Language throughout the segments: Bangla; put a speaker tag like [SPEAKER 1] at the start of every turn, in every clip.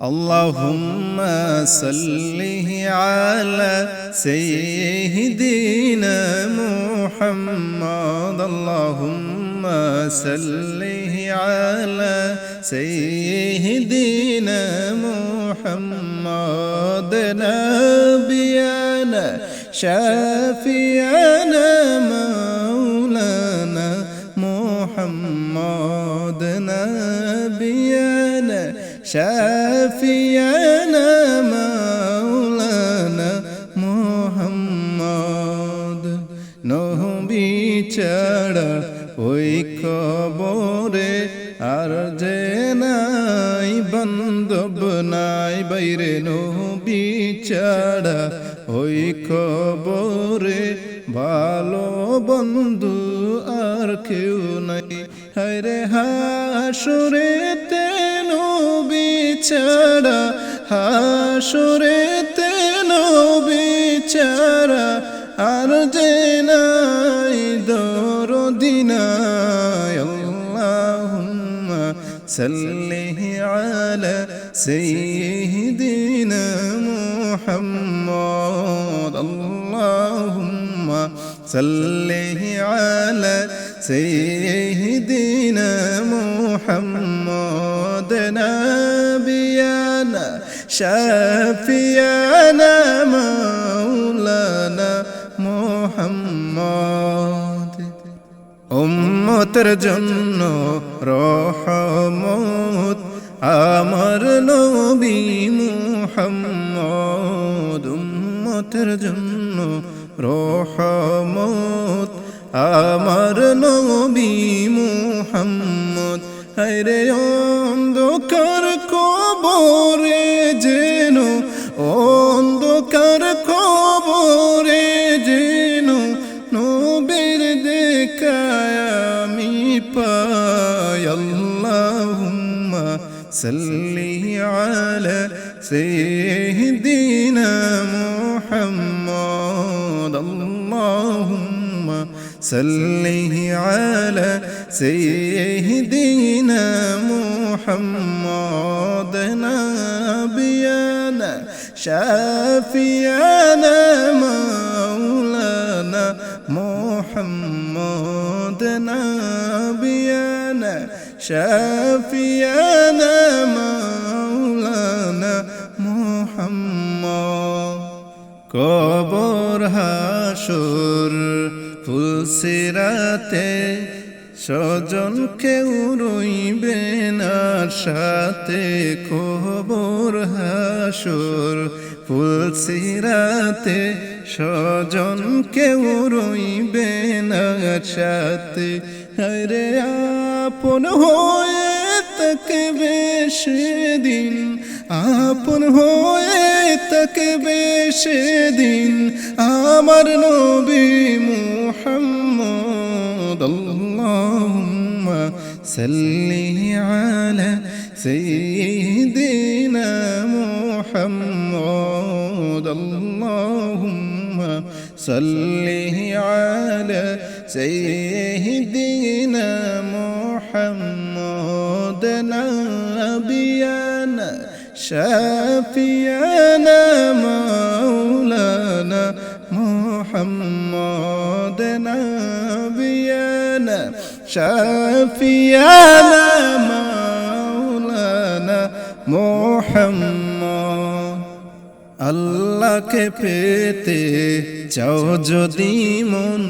[SPEAKER 1] اللهم صل على سيدنا محمد. اللهم صل على سيدنا محمد. نبينا شافينا مولانا شافينا مولانا محمد নবী ছাড়া ওই কবরে আর যে নাই বন্ধব নাই বাইরে নবী ছাড়া ওই কবরে ভালো বন্ধু আর কেউ নাই হরে হাসুরে নবী ছাড়া হাসুরে নবী ছাড়া আর যে নাই দরদিনায় আল্লাহুম্মা সাল্লি আলা সাইয়্যিদিনা মুহাম্মদ, আল্লাহুম্মা সাল্লি আলা সাইয়্যিদিনা শাফিয়ানা মাওলানা মোহাম্মদ উম্মতের জন্য রহমত আমার নবী মুহাম্মদ উম্মতের জন্য রহমত আমার নবী মুহাম্মদ হরে অন্ধকার কবরে অন্ধকার কবরে যেন নবীর দেখায় আমি পাই আল্লাহুম্মা সাল্লি আলা সাইয়্যিদিনা মুহাম্মদ আল্লাহুম্মা সাল্লি আলা সাইয়্যিদিনা মুহাম্মদ নাবিয়ানা শাফিয়ানা মাওলানা محمد نبينا شافينا مولانا محمد কবর হাসুর ফুলসিরাতে স্বজন কেউ রইবে না, সাথে খবর হাসুর। ফুলসিরাতে স্বজন কেউ রইবে না, সাথে হরে আপন হয়ে তাকে দিন, আপন হয়ে তাকে দিন। আমার নবী মুহাম্মদ صلي على سيدنا محمد اللهم صلي على سيدنا محمد نبينا شافينا مولانا محمد شافينا مولانا محمد আল্লাহকে পেতে চাও যদি মন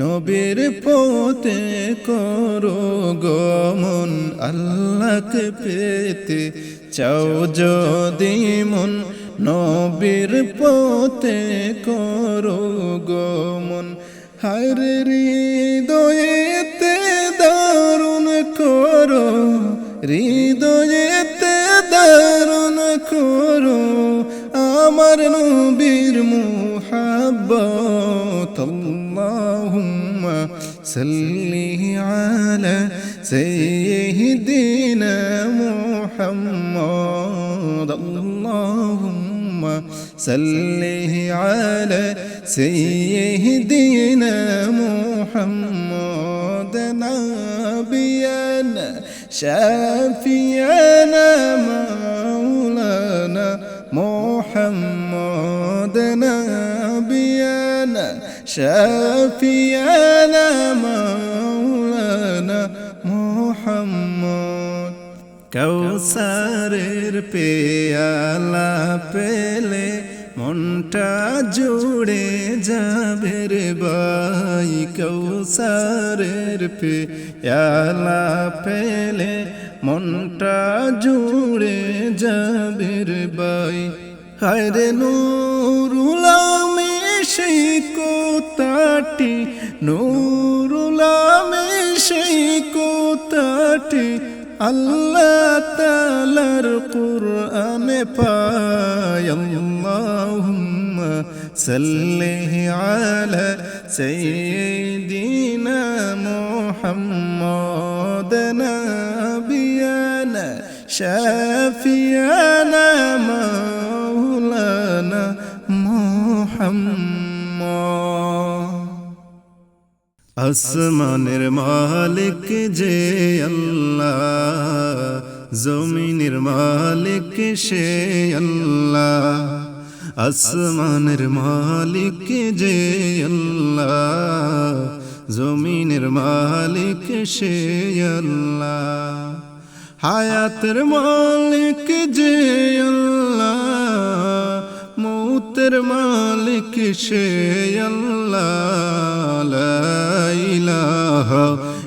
[SPEAKER 1] নবীর পথে করো গমন আল্লাহকে পেতে চাও যদি মন নবীর পথে করো গমন হর হৃদয়েতে হৃদয়েতে দারুণ করো আমার নবীর মুহাব্বত। আল্লাহুম্মা সাল্লি আলা সাইয়্যিদিনা মুহাম্মদ। আল্লাহুম্মা সাল্লি আলা সাইয়্যিদিনা মুহাম্মদ। شافينا مولانا محمد نبينا شافينا مولانا محمد. كوثر پیالہ پہ মনটা জুড়ে যাবে রে বাই কৌসারের পেয়ালা পেলে মনটা জুড়ে যাবে রে বাই হায়রে নুরুলামে সেই কোতাটি। নুরুলামে সেই কোতাটি আল্লাহ তালার কুরআনে পায় আল্লাহুম্মা সাল্লি আলা সাইয়্যিদিনা মুহাম্মাদ নাবিয়ানা শাফিয়ানা মাওলানা মুহাম্মদ আসমানের মালিক যে আল্লাহ, জমিনের মালিক সে আল্লাহ, আসমানের মালিক যে আল্লাহ, জমিনের মালিক সে আল্লাহ। হায়াতের মালিক যে আল্লাহ, মৌতের মালিক সে আল্লাহ।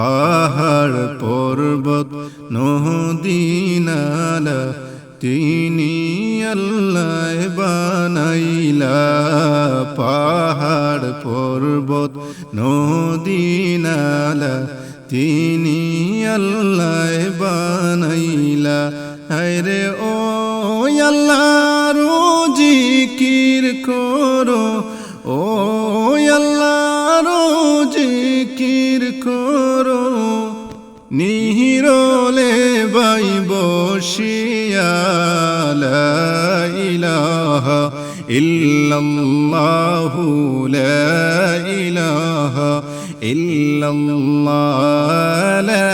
[SPEAKER 1] পাহাড় পর্বত, নদী, নালা, তিনি আল্লাহ বানাইলা। পাহাড় পর্বত, নদী, নালা, তিনি আল্লাহ বানাইলা। আরে ও আল্লাহ, রোজি কির করো, ও নিহিরলে বাই বসিয়া, লা ইলাহা ইল্লাল্লাহু লা ইলাহা ইল্লাল্লাহ, লা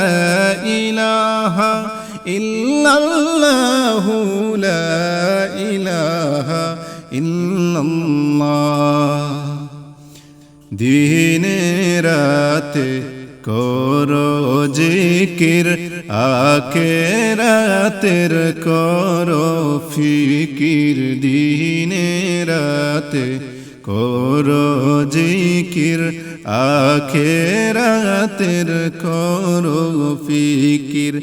[SPEAKER 1] ইলাহা ইল্লাল্লাহু, লা ইলাহা ইল্লাল্লাহ। দিনে রাতে করো জিকির আকে রাতের করো ফিকির, দিনে রাতে করো জিকির আখে রাতের করো ফিকির।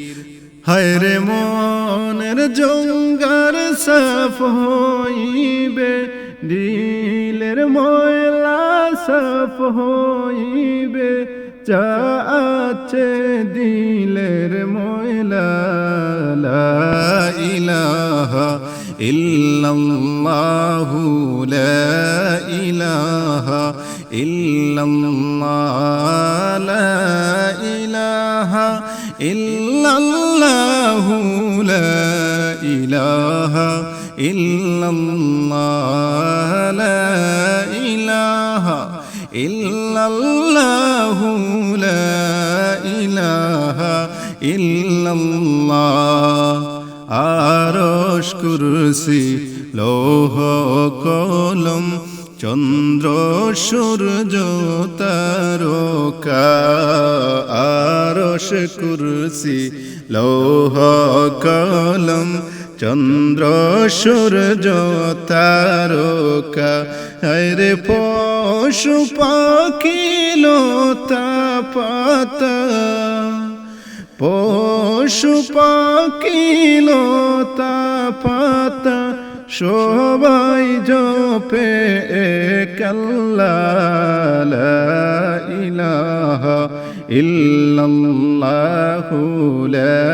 [SPEAKER 1] হায়রে মনের জঙ্গার সাফ হইবে, দিলের ময়লা সাফ হইবে। আছে দিলের ময়লা ইলাহা ইল্লাল্লাহু, লা ইলাহা ইল্লাল্লাহ, লা ইলাহা ইল্লাল্লাহু, লা ইলাহা ইল্লাল্লাহ, লা ইলাহা ইল্লাল্লাহু লা ইলাহা ইল্লাল্লাহ। আরশ কুরসি, লৌহ কলম, চন্দ্র সূর্য, তারকা। আরশ কুরসি, লৌহ কলম চন্দ্র সূর্য তারকা হরে পশু পাখি লতা পাতা। পশু পাখি লতা পাতা, সবাই জপে কাল্লা ইলাহা ইল্লাল্লাহু, লা